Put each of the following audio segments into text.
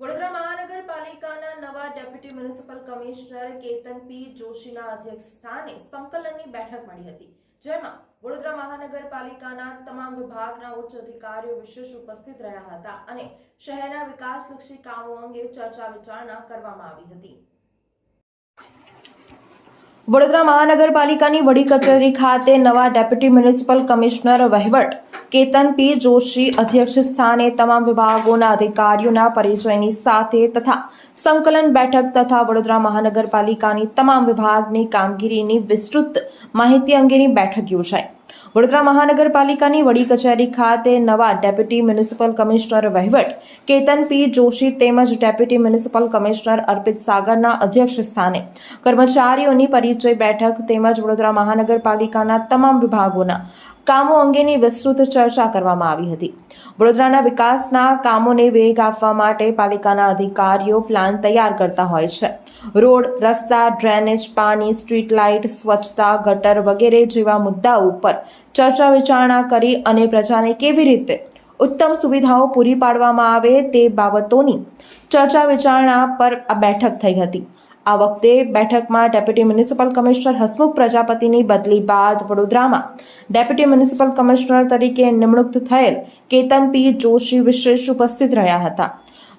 વડોદરા મહાનગરપાલિકાના નવા deputy municipal commissioner Ketan P જોશીના અધ્યક્ષ સ્થાને સંકલનની બેઠક મળી હતી, જેમાં વડોદરા મહાનગરપાલિકાના તમામ વિભાગના ઉચ્ચ અધિકારીઓ વિશેષ ઉપસ્થિત રહ્યા હતા અને શહેરના વિકાસલક્ષી કામો અંગે ચર્ચા વિચારણા કરવામાં આવી હતી. વડોદરા મહાનગરપાલિકાની વડી કચેરી ખાતે નવા ડેપ્યુટી મ્યુનિસિપલ કમિશનર વહીવટ કેતન પી જોશી અધ્યક્ષ સ્થાને તમામ વિભાગોના અધિકારીઓના પરિચયની સાથે તથા સંકલન બેઠક તથા વડોદરા મહાનગરપાલિકાની તમામ વિભાગની કામગીરીની વિસ્તૃત માહિતી અંગેની બેઠક યોજાઈ. વડોદરા મહાનગરપાલિકાની વડી કચેરી ખાતે નવા ડેપ્યુટી મ્યુનિસિપલ કમિશનર વહીવટ કેતન પી જોશી તેમજ ડેપ્યુટી મ્યુનિસિપલ કમિશનર અર્પિત સાગરના અધ્યક્ષ સ્થાને કર્મચારીઓની પરિચય બેઠક તેમજ વડોદરા મહાનગરપાલિકાના તમામ વિભાગોના કામો અંગેની વિસ્તૃત ચર્ચા કરવામાં આવી હતી. વડોદરાના વિકાસના કામોને વેગ આપવા માટે પાલિકાના અધિકારીઓ પ્લાન તૈયાર કરતા હોય છે. રોડ, રસ્તા, ડ્રેનેજ, પાણી, સ્ટ્રીટ લાઇટ, સ્વચ્છતા, ગટર વગેરે જેવા મુદ્દાઓ ઉપર ચર્ચા વિચારણા કરી અને પ્રજાને કેવી રીતે ઉત્તમ સુવિધાઓ પૂરી પાડવામાં આવે તે બાબતોની ચર્ચા વિચારણા પર આ બેઠક થઈ હતી. આ વખતે બેઠકમાં ડેપ્યુટી મ્યુનિસિપલ કમિશનર હસમુખ પ્રજાપતિની બદલી બાદ વડોદરામાં ડેપ્યુટી મ્યુનિસિપલ કમિશનર તરીકે નિમણૂક થયેલ કેતન પી જોશી વિશેષ ઉપસ્થિત રહ્યા હતા.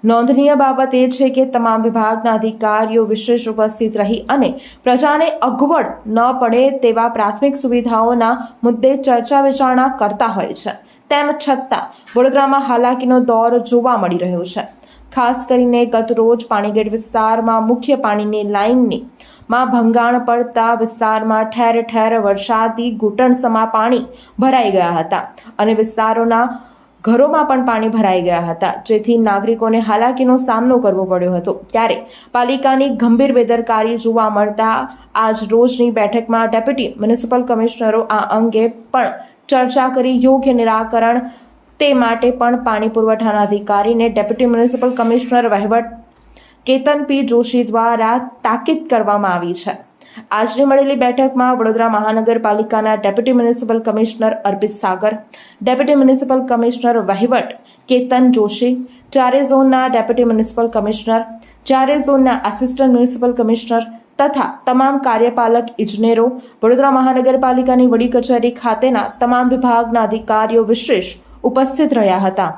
નોંધનીય બાબત એ છે કે તમામ વિભાગના અધિકારીઓ વિશેષ ઉપસ્થિત રહી અને પ્રજાને અગવડ ન પડે તેવા પ્રાથમિક સુવિધાઓના મુદ્દે ચર્ચા વિચારણા કરતા હોય છે. તેમ છતાં વડોદરામાં હાલાકીનો દોર જોવા મળી રહ્યો છે. ખાસ કરીને ગત રોજ પાણીગેટ વિસ્તારમાં મુખ્ય પાણીની લાઇનની માં ભંગાણ પડતા વિસ્તારમાં ઠેર ઠેર વરસાદી ઘૂંટણસમા પાણી ભરાઈ ગયા હતા અને વિસ્તારોના ઘરોમાં પણ પાણી ભરાઈ ગયા હતા. જેથી નાગરિકોને હાલાકીનો સામનો કરવો પડ્યો હતો. ત્યારે પાલિકાની ગંભીર બેદરકારી જોવા મળતા આજ રોજની બેઠકમાં ડેપ્યુટી મ્યુનિસિપલ કમિશનરો આ અંગે પણ ચર્ચા કરી યોગ્ય નિરાકરણ તે માટે પણ પાણી પુરવઠાના અધિકારીને ડેપ્યુટી મ્યુનિસિપલ કમિશનર વહીવટ કેતન પી. જોશી દ્વારા તાકીદ કરવામાં આવી છે. આજની મળેલી બેઠકમાં વડોદરા મહાનગરપાલિકાના deputy municipal commissioner Arpit Sagar, deputy municipal commissioner વહીવટ કેતન જોશી, ચારે ઝોનના ડેપ્યુટી મ્યુનિસિપલ કમિશનર, ચારે ઝોનના આસિસ્ટન્ટ મ્યુનિસિપલ કમિશનર તથા તમામ કાર્યપાલક ઇજનેરો, વડોદરા મહાનગરપાલિકાની વડી કચેરી ખાતેના તમામ વિભાગના અધિકારીઓ વિશેષ ઉપસ્થિત રહ્યા હતા.